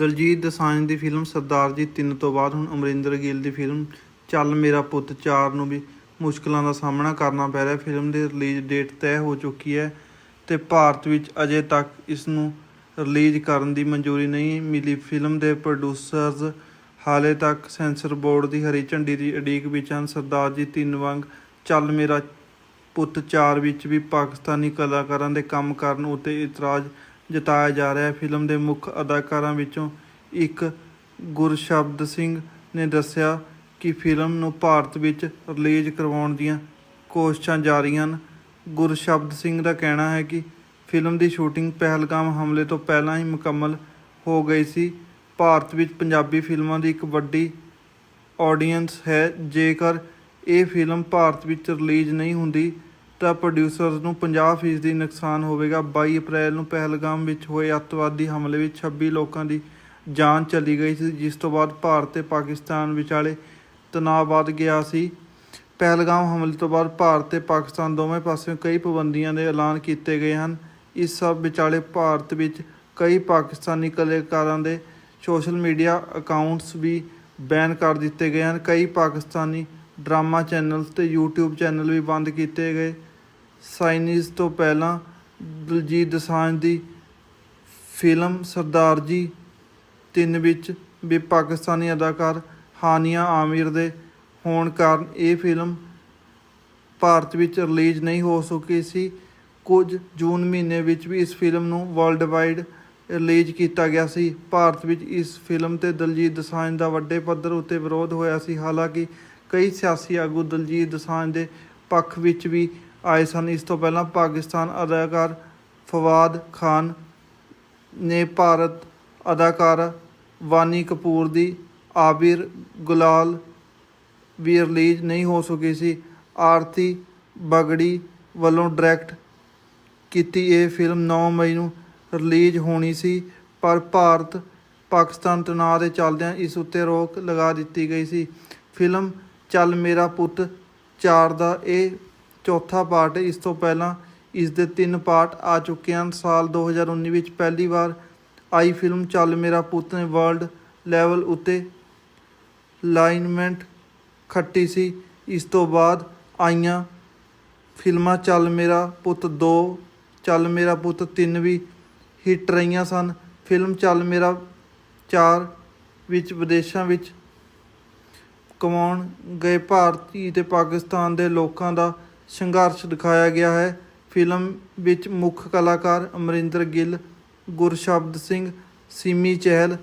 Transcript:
ਦਲਜੀਤ ਦਸਾਂਝ ਦੀ ਫਿਲਮ ਸਰਦਾਰ ਜੀ 3 ਤੋਂ ਬਾਅਦ, ਹੁਣ ਅਮਰਿੰਦਰ ਗਿੱਲ ਦੀ ਫਿਲਮ ਚੱਲ ਮੇਰਾ ਪੁੱਤ 4 ਨੂੰ ਵੀ ਮੁਸ਼ਕਲਾਂ ਦਾ ਸਾਹਮਣਾ ਕਰਨਾ ਪੈ ਰਿਹਾ। ਫਿਲਮ ਦੀ ਰਿਲੀਜ਼ ਡੇਟ ਤੈਅ ਹੋ ਚੁੱਕੀ ਹੈ ਤੇ ਭਾਰਤ ਵਿੱਚ ਅਜੇ ਤੱਕ ਇਸ ਨੂੰ ਰਿਲੀਜ਼ ਕਰਨ ਦੀ ਮਨਜ਼ੂਰੀ ਨਹੀਂ ਮਿਲੀ। ਫਿਲਮ ਦੇ ਪ੍ਰੋਡਿਊਸਰਜ਼ ਹਾਲੇ ਤੱਕ ਸੈਂਸਰ ਬੋਰਡ ਦੀ ਹਰੀ ਝੰਡੀ ਦੀ ਅਡੀਕ ਵਿੱਚ ਹਨ। ਸਰਦਾਰ ਜੀ ਤਿੰਨ ਵਾਂਗ ਚੱਲ ਮੇਰਾ ਪੁੱਤ 4 ਵਿੱਚ ਵੀ ਪਾਕਿਸਤਾਨੀ ਕਲਾਕਾਰਾਂ ਦੇ ਕੰਮ ਕਰਨ ਉਤੇ ਇਤਰਾਜ਼ ਜਤਾਇਆ ਜਾ ਰਿਹਾ ਹੈ। ਫਿਲਮ ਦੇ ਮੁੱਖ ਅਦਾਕਾਰਾਂ ਵਿੱਚੋਂ ਇੱਕ ਗੁਰਸ਼ਬਦ ਸਿੰਘ ਨੇ ਦੱਸਿਆ ਕਿ ਫਿਲਮ ਨੂੰ ਭਾਰਤ ਵਿੱਚ ਰਿਲੀਜ਼ ਕਰਵਾਉਣ ਦੀਆਂ ਕੋਸ਼ਿਸ਼ਾਂ ਜਾਰੀ ਹਨ। ਗੁਰਸ਼ਬਦ ਸਿੰਘ ਦਾ ਕਹਿਣਾ ਹੈ ਕਿ ਫਿਲਮ ਦੀ ਸ਼ੂਟਿੰਗ ਪਹਿਲਗਾਮ ਹਮਲੇ ਤੋਂ ਪਹਿਲਾਂ ਹੀ ਮੁਕੰਮਲ ਹੋ ਗਈ ਸੀ। ਭਾਰਤ ਵਿੱਚ ਪੰਜਾਬੀ ਫਿਲਮਾਂ ਦੀ ਇੱਕ ਵੱਡੀ ਆਡੀਅנס ਹੈ। ਜੇਕਰ ਇਹ ਫਿਲਮ ਭਾਰਤ ਵਿੱਚ ਰਿਲੀਜ਼ ਨਹੀਂ ਹੁੰਦੀ ਤਾਂ ਪ੍ਰੋਡਿਊਸਰਸ ਨੂੰ 50% ਨੁਕਸਾਨ ਹੋਵੇਗਾ। 22 ਅਪ੍ਰੈਲ ਨੂੰ ਪਹਿਲਗਾਮ ਵਿੱਚ ਹੋਏ ਅੱਤਵਾਦੀ ਹਮਲੇ ਵਿੱਚ 26 ਲੋਕਾਂ ਦੀ ਜਾਨ ਚਲੀ ਗਈ ਸੀ, ਜਿਸ ਤੋਂ ਬਾਅਦ ਭਾਰਤ ਤੇ ਪਾਕਿਸਤਾਨ ਵਿਚਾਲੇ ਤਣਾਅ ਵੱਧ ਗਿਆ ਸੀ। ਪਹਿਲਗਾਮ ਹਮਲੇ ਤੋਂ ਬਾਅਦ ਭਾਰਤ ਤੇ ਪਾਕਿਸਤਾਨ ਦੋਵੇਂ ਪਾਸਿਓਂ ਕਈ ਪਾਬੰਦੀਆਂ ਦੇ ਐਲਾਨ ਕੀਤੇ ਗਏ ਹਨ। ਇਸ ਸਭ ਵਿਚਾਲੇ ਭਾਰਤ ਵਿੱਚ ਕਈ ਪਾਕਿਸਤਾਨੀ ਕਲਾਕਾਰਾਂ ਦੇ ਸੋਸ਼ਲ ਮੀਡੀਆ ਅਕਾਊਂਟਸ ਵੀ ਬੈਨ ਕਰ ਦਿੱਤੇ ਗਏ ਹਨ। ਕਈ ਪਾਕਿਸਤਾਨੀ ਡਰਾਮਾ ਚੈਨਲਸ ਤੇ YouTube ਚੈਨਲ ਵੀ ਬੰਦ ਕੀਤੇ ਗਏ। ਸਾਈਨੀਜ਼ ਤੋਂ ਪਹਿਲਾਂ ਦਲਜੀਤ ਦਸਾਂਝ ਦੀ ਫਿਲਮ ਸਰਦਾਰ ਜੀ 3 ਵਿੱਚ ਵੀ ਪਾਕਿਸਤਾਨੀ ਅਦਾਕਾਰ ਹਾਨੀਆ ਆਮਿਰ ਦੇ ਹੋਣ ਕਾਰਨ ਇਹ ਫਿਲਮ ਭਾਰਤ ਵਿੱਚ ਰਿਲੀਜ਼ ਨਹੀਂ ਹੋ ਸਕੀ ਸੀ। ਕੁਝ ਜੂਨ ਮਹੀਨੇ ਵਿੱਚ ਵੀ ਇਸ ਫਿਲਮ ਨੂੰ ਵਰਲਡ ਵਾਈਡ ਰਿਲੀਜ਼ ਕੀਤਾ ਗਿਆ ਸੀ। ਭਾਰਤ ਵਿੱਚ ਇਸ ਫਿਲਮ ਤੇ ਦਲਜੀਤ ਦਸਾਂਝ ਦਾ ਵੱਡੇ ਪੱਧਰ ਉੱਤੇ ਵਿਰੋਧ ਹੋਇਆ ਸੀ। ਹਾਲਾਂਕਿ ਕਈ ਸਿਆਸੀ ਆਗੂ ਦਲਜੀਤ ਦਸਾਂਝ ਦੇ ਪੱਖ ਵਿੱਚ ਵੀ ਆਏ ਸਨ। ਇਸ ਤੋਂ ਪਹਿਲਾਂ ਪਾਕਿਸਤਾਨ ਅਦਾਕਾਰ ਫਵਾਦ ਖਾਨ ਨੇ ਭਾਰਤ ਅਦਾਕਾਰ ਵਾਨੀ ਕਪੂਰ ਦੀ ਆਬਿਰ ਗੁਲਾਲ ਵੀ ਰਿਲੀਜ਼ ਨਹੀਂ ਹੋ ਸਕੀ ਸੀ। ਆਰਤੀ ਬਗੜੀ ਵੱਲੋਂ ਡਾਇਰੈਕਟ ਕੀਤੀ ਇਹ ਫਿਲਮ 9 ਮਈ ਨੂੰ ਰਿਲੀਜ਼ ਹੋਣੀ ਸੀ, ਪਰ ਭਾਰਤ ਪਾਕਿਸਤਾਨ ਤਣਾਅ ਦੇ ਚੱਲਦਿਆਂ ਇਸ ਉੱਤੇ ਰੋਕ ਲਗਾ ਦਿੱਤੀ ਗਈ ਸੀ। ਫਿਲਮ ਚੱਲ ਮੇਰਾ ਪੁੱਤ 4 ਦਾ ਇਹ ਚੌਥਾ ਪਾਰਟ ਹੈ ਇਸ ਤੋਂ ਪਹਿਲਾਂ ਇਸ ਦੇ ਤਿੰਨ ਪਾਰਟ ਆ ਚੁੱਕੇ ਹਨ। ਸਾਲ 2019 ਵਿੱਚ ਪਹਿਲੀ ਵਾਰ ਆਈ ਫਿਲਮ ਚੱਲ ਮੇਰਾ ਪੁੱਤ ਨੇ ਵਰਲਡ ਲੈਵਲ ਉੱਤੇ ਲਾਈਨਮੈਂਟ ਖੱਟੀ ਸੀ। ਇਸ ਤੋਂ ਬਾਅਦ ਆਈਆਂ ਫਿਲਮਾਂ ਚੱਲ ਮੇਰਾ ਪੁੱਤ 2 ਚੱਲ ਮੇਰਾ ਪੁੱਤ 3 ਵੀ ਹਿੱਟ ਰਹੀਆਂ ਸਨ। ਫਿਲਮ ਚੱਲ ਮੇਰਾ 4 ਵਿੱਚ ਵਿਦੇਸ਼ਾਂ ਵਿੱਚ ਕਮਾਉਣ ਗਏ। ਭਾਰਤੀ ਤੇ ਪਾਕਿਸਤਾਨ ਦੇ ਲੋਕਾਂ ਦਾ ਸੰਘਰਸ਼ ਦਿਖਾਇਆ ਗਿਆ ਹੈ। ਫਿਲਮ ਵਿੱਚ ਮੁੱਖ ਕਲਾਕਾਰ ਅਮਰਿੰਦਰ ਗਿੱਲ ਗੁਰਸ਼ਬਦ ਸਿੰਘ ਸਿਮੀ ਚਹਿਲ